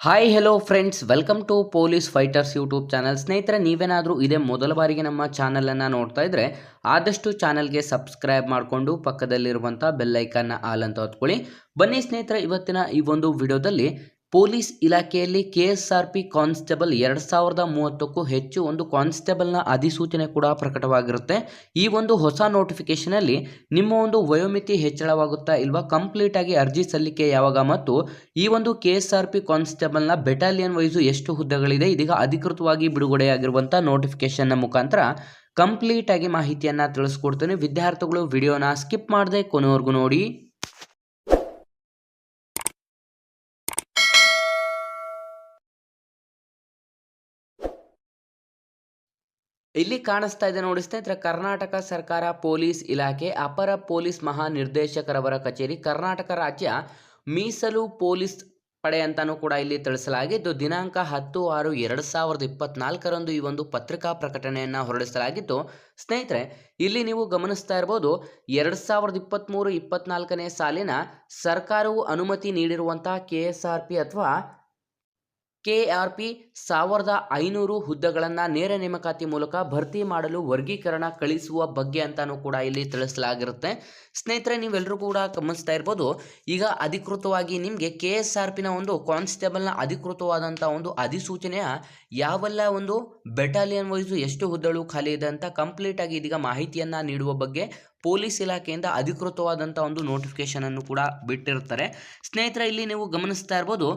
Hi hello friends welcome to police fighters YouTube channel ಸ್ನೇಹಿತರೆ, ನೀವೇನಾದರೂ ಇದೇ ಮೊದಲ ಬಾರಿಗೆ ನಮ್ಮ ಚಾನಲನ್ನು ನೋಡ್ತಾ ಇದ್ದರೆ ಆದಷ್ಟು ಚಾನಲ್ಗೆ ಸಬ್ಸ್ಕ್ರೈಬ್ ಮಾಡಿಕೊಂಡು ಪಕ್ಕದಲ್ಲಿರುವಂಥ ಬೆಲ್ಲೈಕನ್ನ ಆಲ್ ಅಂತ ಹೊತ್ಕೊಳ್ಳಿ. ಬನ್ನಿ ಸ್ನೇಹಿತರೆ, ಇವತ್ತಿನ ಈ ಒಂದು ವಿಡಿಯೋದಲ್ಲಿ ಪೊಲೀಸ್ ಇಲಾಖೆಯಲ್ಲಿ K S R P constable ಎರಡು ಸಾವಿರದ ಮೂವತ್ತಕ್ಕೂ ಹೆಚ್ಚು ಒಂದು ಕಾನ್ಸ್ಟೇಬಲ್ನ ಅಧಿಸೂಚನೆ ಕೂಡ ಪ್ರಕಟವಾಗಿರುತ್ತೆ. ಈ ಒಂದು ಹೊಸ ನೋಟಿಫಿಕೇಶನಲ್ಲಿ ನಿಮ್ಮ ಒಂದು ವಯೋಮಿತಿ ಹೆಚ್ಚಳವಾಗುತ್ತಾ ಇಲ್ವಾ, ಕಂಪ್ಲೀಟಾಗಿ ಅರ್ಜಿ ಸಲ್ಲಿಕೆ ಯಾವಾಗ ಮತ್ತು ಈ ಒಂದು ಕೆ ಎಸ್ ಆರ್ ಪಿ ಕಾನ್ಸ್ಟೇಬಲ್ನ ಬೆಟಾಲಿಯನ್ ವೈಸು ಎಷ್ಟು ಹುದ್ದೆಗಳಿದೆ, ಇದೀಗ ಅಧಿಕೃತವಾಗಿ ಬಿಡುಗಡೆಯಾಗಿರುವಂಥ ನೋಟಿಫಿಕೇಶನ್ನ ಮುಖಾಂತರ ಕಂಪ್ಲೀಟಾಗಿ ಮಾಹಿತಿಯನ್ನು ತಿಳಿಸ್ಕೊಡ್ತೇನೆ. ವಿದ್ಯಾರ್ಥಿಗಳು ವಿಡಿಯೋನ ಸ್ಕಿಪ್ ಮಾಡದೆ ಕೊನೆವರೆಗೂ ನೋಡಿ. ಇಲ್ಲಿ ಕಾಣಿಸ್ತಾ ಇದೆ ನೋಡಿ ಸ್ನೇಹಿತರೆ, ಕರ್ನಾಟಕ ಸರ್ಕಾರ ಪೊಲೀಸ್ ಇಲಾಖೆ ಅಪರ ಪೊಲೀಸ್ ಮಹಾನಿರ್ದೇಶಕರವರ ಕಚೇರಿ ಕರ್ನಾಟಕ ರಾಜ್ಯ ಮೀಸಲು ಪೊಲೀಸ್ ಪಡೆ ಅಂತಾನೂ ಕೂಡ ಇಲ್ಲಿ ತಿಳಿಸಲಾಗಿದ್ದು, ದಿನಾಂಕ ಹತ್ತು ಆರು ಎರಡು ಸಾವಿರದ ಇಪ್ಪತ್ನಾಲ್ಕರಂದು ಈ ಒಂದು ಪತ್ರಿಕಾ ಪ್ರಕಟಣೆಯನ್ನು ಹೊರಡಿಸಲಾಗಿದ್ದು, ಸ್ನೇಹಿತರೆ, ಇಲ್ಲಿ ನೀವು ಗಮನಿಸ್ತಾ ಇರ್ಬೋದು, ಎರಡು ಸಾವಿರದ ಇಪ್ಪತ್ತ್ಮೂರು ಇಪ್ಪತ್ನಾಲ್ಕನೇ ಸಾಲಿನ ಸರ್ಕಾರವು ಅನುಮತಿ ನೀಡಿರುವಂತಹ ಕೆ ಎಸ್ ಆರ್ ಪಿ ಅಥವಾ ಕೆ ಆರ್ ಪಿ ಸಾವಿರದ ಐನೂರು ಹುದ್ದೆಗಳನ್ನು ನೇರ ನೇಮಕಾತಿ ಮೂಲಕ ಭರ್ತಿ ಮಾಡಲು ವರ್ಗೀಕರಣ ಕಳಿಸುವ ಬಗ್ಗೆ ಅಂತಾನೂ ಕೂಡ ಇಲ್ಲಿ ತಿಳಿಸಲಾಗಿರುತ್ತೆ. ಸ್ನೇಹಿತರೆ ನೀವೆಲ್ಲರೂ ಕೂಡ ಗಮನಿಸ್ತಾ ಇರ್ಬೋದು, ಈಗ ಅಧಿಕೃತವಾಗಿ ನಿಮಗೆ ಕೆ ಎಸ್ ಆರ್ ಪಿನ ಒಂದು ಕಾನ್ಸ್ಟೇಬಲ್ನ ಅಧಿಕೃತವಾದಂಥ ಒಂದು ಅಧಿಸೂಚನೆಯ ಯಾವೆಲ್ಲ ಒಂದು ಬೆಟಾಲಿಯನ್ ವೈಸು ಎಷ್ಟು ಹುದ್ದೆಗಳು ಖಾಲಿ ಇದೆ ಅಂತ ಕಂಪ್ಲೀಟಾಗಿ ಇದೀಗ ಮಾಹಿತಿಯನ್ನು ನೀಡುವ ಬಗ್ಗೆ ಪೊಲೀಸ್ ಇಲಾಖೆಯಿಂದ ಅಧಿಕೃತವಾದಂಥ ಒಂದು ನೋಟಿಫಿಕೇಶನನ್ನು ಕೂಡ ಬಿಟ್ಟಿರ್ತಾರೆ. ಸ್ನೇಹಿತರೆ, ಇಲ್ಲಿ ನೀವು ಗಮನಿಸ್ತಾ ಇರ್ಬೋದು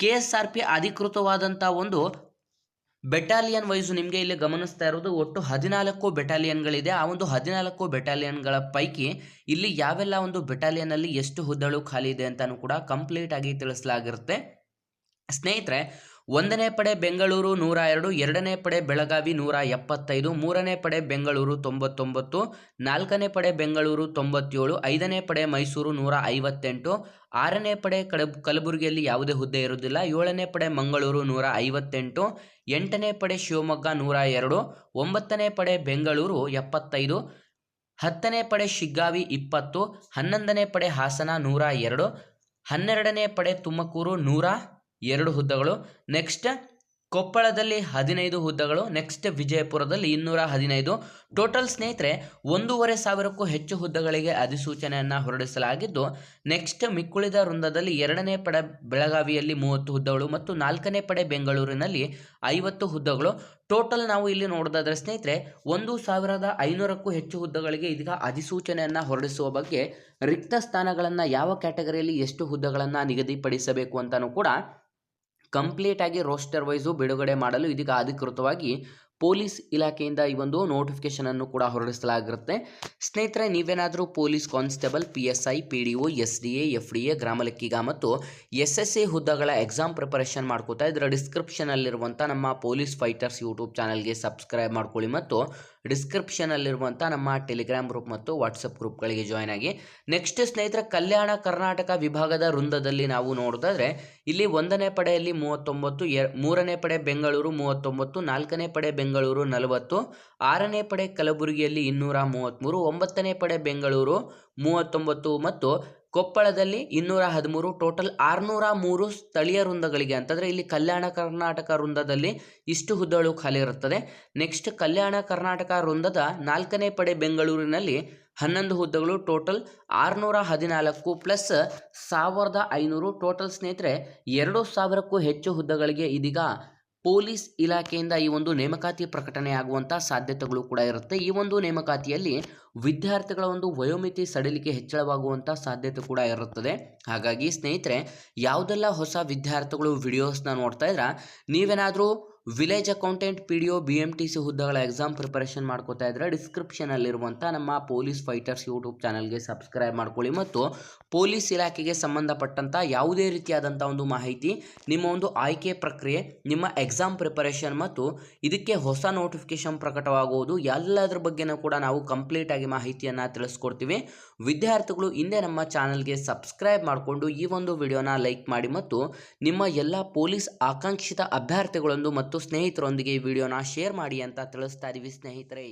ಕೆ ಎಸ್ ಆರ್ ಪಿ ಅಧಿಕೃತವಾದಂಥ ಒಂದು ಬೆಟಾಲಿಯನ್ ವೈಸು ನಿಮಗೆ ಇಲ್ಲಿ ಗಮನಿಸ್ತಾ ಇರೋದು ಒಟ್ಟು ಹದಿನಾಲ್ಕು ಬೆಟಾಲಿಯನ್ಗಳಿದೆ ಆ ಒಂದು ಹದಿನಾಲ್ಕು ಬೆಟಾಲಿಯನ್ಗಳ ಪೈಕಿ ಇಲ್ಲಿ ಯಾವೆಲ್ಲ ಒಂದು ಬೆಟಾಲಿಯನ್ನಲ್ಲಿ ಎಷ್ಟು ಹುದ್ದಳು ಖಾಲಿ ಇದೆ ಅಂತಲೂ ಕೂಡ ಕಂಪ್ಲೀಟ್ ಆಗಿ ತಿಳಿಸಲಾಗಿರುತ್ತೆ. ಸ್ನೇಹಿತರೆ ಒಂದನೇ ಪಡೆ ಬೆಂಗಳೂರು ನೂರ ಎರಡು ಎರಡನೇ ಪಡೆ ಬೆಳಗಾವಿ ನೂರ ಎಪ್ಪತ್ತೈದು ಮೂರನೇ ಪಡೆ ಬೆಂಗಳೂರು ತೊಂಬತ್ತೊಂಬತ್ತು, ನಾಲ್ಕನೇ ಪಡೆ ಬೆಂಗಳೂರು ತೊಂಬತ್ತೇಳು, ಐದನೇ ಪಡೆ ಮೈಸೂರು ನೂರ ಐವತ್ತೆಂಟು ಆರನೇ ಪಡೆ ಕಡಬ್, ಕಲಬುರಗಿಯಲ್ಲಿ ಯಾವುದೇ ಹುದ್ದೆ ಇರುವುದಿಲ್ಲ, ಏಳನೇ ಪಡೆ ಮಂಗಳೂರು ನೂರ ಐವತ್ತೆಂಟು ಎಂಟನೇ ಪಡೆ ಶಿವಮೊಗ್ಗ ನೂರ ಎರಡು ಒಂಬತ್ತನೇ ಪಡೆ ಬೆಂಗಳೂರು ಎಪ್ಪತ್ತೈದು, ಹತ್ತನೇ ಪಡೆ ಶಿಗ್ಗಾವಿ ಇಪ್ಪತ್ತು, ಹನ್ನೊಂದನೇ ಪಡೆ ಹಾಸನ ನೂರ ಎರಡು ಹನ್ನೆರಡನೇ ಪಡೆ ತುಮಕೂರು ನೂರ ಎರಡು ಹುದ್ದೆಗಳು. ನೆಕ್ಸ್ಟ್ ಕೊಪ್ಪಳದಲ್ಲಿ ಹದಿನೈದು ಹುದ್ದೆಗಳು, ನೆಕ್ಸ್ಟ್ ವಿಜಯಪುರದಲ್ಲಿ ಇನ್ನೂರ ಹದಿನೈದು. ಟೋಟಲ್ ಸ್ನೇಹಿತರೆ, ಒಂದೂವರೆ ಸಾವಿರಕ್ಕೂ ಹೆಚ್ಚು ಹುದ್ದೆಗಳಿಗೆ ಅಧಿಸೂಚನೆಯನ್ನು ಹೊರಡಿಸಲಾಗಿದ್ದು, ನೆಕ್ಸ್ಟ್ ಮಿಕ್ಕುಳಿದ ವೃಂದದಲ್ಲಿ ಎರಡನೇ ಪಡೆ ಬೆಳಗಾವಿಯಲ್ಲಿ ಮೂವತ್ತು ಹುದ್ದೆಗಳು ಮತ್ತು ನಾಲ್ಕನೇ ಪಡೆ ಬೆಂಗಳೂರಿನಲ್ಲಿ ಐವತ್ತು ಹುದ್ದೆಗಳು. ಟೋಟಲ್ ನಾವು ಇಲ್ಲಿ ನೋಡೋದಾದರೆ ಸ್ನೇಹಿತರೆ, ಒಂದು ಸಾವಿರದ ಐನೂರಕ್ಕೂ ಹೆಚ್ಚು ಹುದ್ದೆಗಳಿಗೆ ಇದೀಗ ಅಧಿಸೂಚನೆಯನ್ನು ಹೊರಡಿಸುವ ಬಗ್ಗೆ ರಿಕ್ತ ಸ್ಥಾನಗಳನ್ನು ಯಾವ ಕ್ಯಾಟಗರಿಯಲ್ಲಿ ಎಷ್ಟು ಹುದ್ದೆಗಳನ್ನು ನಿಗದಿಪಡಿಸಬೇಕು ಅಂತಲೂ ಕೂಡ ಕಂಪ್ಲೀಟ್ ಆಗಿ ರೋಸ್ಟರ್ ವೈಸು ಬಿಡುಗಡೆ ಮಾಡಲು ಇದೀಗ ಅಧಿಕೃತವಾಗಿ ಪೊಲೀಸ್ ಇಲಾಖೆಯಿಂದ ಈ ಒಂದು ನೋಟಿಫಿಕೇಶನ್ ಅನ್ನು ಕೂಡ ಹೊರಡಿಸಲಾಗಿರುತ್ತೆ. ಸ್ನೇಹಿತರೆ, ನೀವೇನಾದರೂ police constable P S I P D O S D A F D A ಗ್ರಾಮ ಲೆಕ್ಕಿಗ ಮತ್ತು ಎಸ್ ಎಸ್ ಎ ಹುದ್ದೆಗಳ ಎಕ್ಸಾಮ್ ಪ್ರಿಪರೇಷನ್ ಮಾಡ್ಕೋತಾ ಇದರ ಡಿಸ್ಕ್ರಿಪ್ಷನಲ್ಲಿರುವಂಥ ನಮ್ಮ ಪೊಲೀಸ್ ಫೈಟರ್ಸ್ ಯೂಟ್ಯೂಬ್ ಚಾನಲ್ಗೆ ಸಬ್ಸ್ಕ್ರೈಬ್ ಮಾಡ್ಕೊಳ್ಳಿ ಮತ್ತು ಡಿಸ್ಕ್ರಿಪ್ಷನಲ್ಲಿರುವಂಥ ನಮ್ಮ ಟೆಲಿಗ್ರಾಮ್ ಗ್ರೂಪ್ ಮತ್ತು ವಾಟ್ಸಪ್ ಗ್ರೂಪ್ಗಳಿಗೆ ಜಾಯ್ನ್ ಆಗಿ. ನೆಕ್ಸ್ಟ್ ಸ್ನೇಹಿತರೆ, ಕಲ್ಯಾಣ ಕರ್ನಾಟಕ ವಿಭಾಗದ ವೃಂದದಲ್ಲಿ ನಾವು ನೋಡೋದಾದ್ರೆ ಇಲ್ಲಿ ಒಂದನೇ ಪಡೆಯಲ್ಲಿ ಮೂವತ್ತೊಂಬತ್ತು ಮೂರನೇ ಪಡೆ ಬೆಂಗಳೂರು, ಮೂವತ್ತೊಂಬತ್ತು, ನಾಲ್ಕನೇ ಪಡೆ ಬೆಂಗಳೂರು ನಲವತ್ತು, ಆರನೇ ಪಡೆ ಕಲಬುರಗಿಯಲ್ಲಿ ಇನ್ನೂರ ಮೂವತ್ತ್ಮೂರು, ಒಂಬತ್ತನೇ ಪಡೆ ಬೆಂಗಳೂರು ಮೂವತ್ತೊಂಬತ್ತು ಮತ್ತು ಕೊಪ್ಪಳದಲ್ಲಿ ಇನ್ನೂರ ಹದಿಮೂರು, ಟೋಟಲ್ ಆರುನೂರ ಮೂರು ಸ್ಥಳೀಯ ವೃಂದಗಳಿಗೆ. ಅಂತಂದರೆ ಇಲ್ಲಿ ಕಲ್ಯಾಣ ಕರ್ನಾಟಕ ವೃಂದದಲ್ಲಿ ಇಷ್ಟು ಹುದ್ದೆಗಳು ಖಾಲಿ ಇರುತ್ತದೆ. ನೆಕ್ಸ್ಟ್ ಕಲ್ಯಾಣ ಕರ್ನಾಟಕ ವೃಂದದ ನಾಲ್ಕನೇ ಪಡೆ ಬೆಂಗಳೂರಿನಲ್ಲಿ ಹನ್ನೊಂದು ಹುದ್ದೆಗಳು, ಟೋಟಲ್ ಆರುನೂರ ಹದಿನಾಲ್ಕು ಪ್ಲಸ್ ಸಾವಿರದ ಐನೂರು. ಟೋಟಲ್ ಸ್ನೇಹಿತರೆ, ಎರಡು ಸಾವಿರಕ್ಕೂ ಹೆಚ್ಚು ಹುದ್ದೆಗಳಿಗೆ ಇದೀಗ ಪೊಲೀಸ್ ಇಲಾಖೆಯಿಂದ ಈ ಒಂದು ನೇಮಕಾತಿ ಪ್ರಕಟಣೆ ಆಗುವಂಥ ಸಾಧ್ಯತೆಗಳು ಕೂಡ ಇರುತ್ತೆ. ಈ ಒಂದು ನೇಮಕಾತಿಯಲ್ಲಿ ವಿದ್ಯಾರ್ಥಿಗಳ ಒಂದು ವಯೋಮಿತಿ ಸಡಿಲಿಕೆ ಹೆಚ್ಚಳವಾಗುವಂಥ ಸಾಧ್ಯತೆ ಕೂಡ ಇರುತ್ತದೆ. ಹಾಗಾಗಿ ಸ್ನೇಹಿತರೆ, ಯಾವುದೆಲ್ಲ ಹೊಸ ವಿದ್ಯಾರ್ಥಿಗಳು ವಿಡಿಯೋಸ್ನ ನೋಡ್ತಾ ಇದ್ರ, ನೀವೇನಾದರೂ village accountant P D O B M T C ಹುದ್ದೆಗಳ ಎಕ್ಸಾಮ್ ಪ್ರಿಪರೇಷನ್ ಮಾಡ್ಕೋತಾ ಇದ್ದರೆ ಡಿಸ್ಕ್ರಿಪ್ಷನಲ್ಲಿರುವಂಥ ನಮ್ಮ ಪೊಲೀಸ್ ಫೈಟರ್ಸ್ ಯೂಟ್ಯೂಬ್ ಚಾನಲ್ಗೆ ಸಬ್ಸ್ಕ್ರೈಬ್ ಮಾಡ್ಕೊಳ್ಳಿ ಮತ್ತು ಪೊಲೀಸ್ ಇಲಾಖೆಗೆ ಸಂಬಂಧಪಟ್ಟಂಥ ಯಾವುದೇ ರೀತಿಯಾದಂಥ ಒಂದು ಮಾಹಿತಿ, ನಿಮ್ಮ ಒಂದು ಆಯ್ಕೆ ಪ್ರಕ್ರಿಯೆ, ನಿಮ್ಮ ಎಕ್ಸಾಮ್ ಪ್ರಿಪರೇಷನ್ ಮತ್ತು ಇದಕ್ಕೆ ಹೊಸ ನೋಟಿಫಿಕೇಶನ್ ಪ್ರಕಟವಾಗುವುದು ಎಲ್ಲದರ ಬಗ್ಗೆನೂ ಕೂಡ ನಾವು ಕಂಪ್ಲೀಟಾಗಿ ಮಾಹಿತಿಯನ್ನು ತಿಳಿಸ್ಕೊಡ್ತೀವಿ. ವಿದ್ಯಾರ್ಥಿಗಳು ಹಿಂದೆ ನಮ್ಮ ಚಾನಲ್ಗೆ ಸಬ್ಸ್ಕ್ರೈಬ್ ಮಾಡಿಕೊಂಡು ಈ ಒಂದು ವಿಡಿಯೋನ ಲೈಕ್ ಮಾಡಿ ಮತ್ತು ನಿಮ್ಮ ಎಲ್ಲ ಪೊಲೀಸ್ ಆಕಾಂಕ್ಷಿತ ಅಭ್ಯರ್ಥಿಗಳೊಂದು ಮತ್ತು ಸ್ನೇಹಿತರೊಂದಿಗೆ ಈ ವಿಡಿಯೋನ ಶೇರ್ ಮಾಡಿ ಅಂತ ತಿಳಿಸ್ತಾ ಇದ್ದೀವಿ ಸ್ನೇಹಿತರೆ.